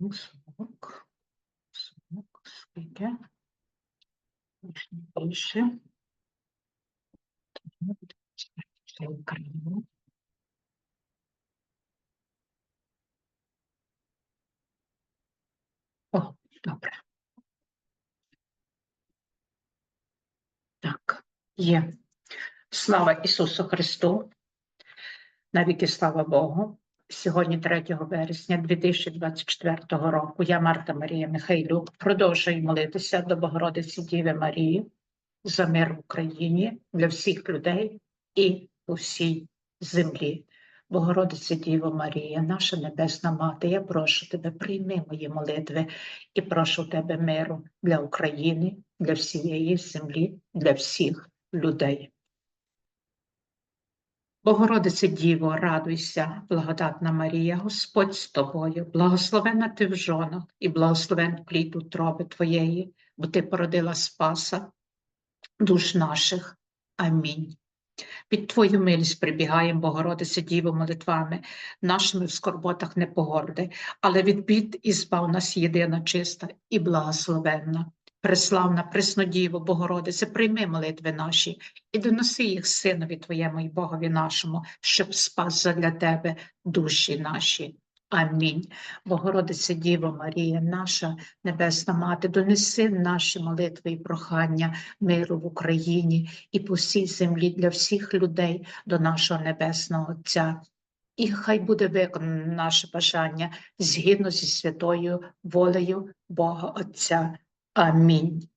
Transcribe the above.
Звук. Звук. Скільки? Більше. Це Україна. О, добре. Так, є. Слава Ісусу Христу. Навіки слава Богу. Сьогодні, 3 вересня 2024 року, я Марта Марія Михайлюк продовжую молитися до Богородиці Діви Марії за мир в Україні для всіх людей і у всій землі. Богородиця Діво Марія, наша Небесна Мати, я прошу тебе, прийми мої молитви і прошу тебе миру для України, для всієї землі, для всіх людей. Богородице Діво, радуйся, благодатна Марія, Господь з тобою, благословена ти в жонах і благословен плід утроби твоєї, бо ти породила Спаса душ наших. Амінь. Під Твою милість прибігаємо, Богородице Діво, молитвами, нашими в скорботах не погорди, але від бід і збав нас єдина чиста і благословенна. Преславна, Преснодіво, Богородице, прийми молитви наші і доноси їх Синові Твоєму і Богові нашому, щоб спас задля Тебе душі наші. Амінь. Богородице Діво Марія, наша Небесна Мати, донеси наші молитви і прохання миру в Україні і по всій землі для всіх людей до нашого Небесного Отця. І хай буде виконано наше бажання згідно зі святою волею Бога Отця. Амінь.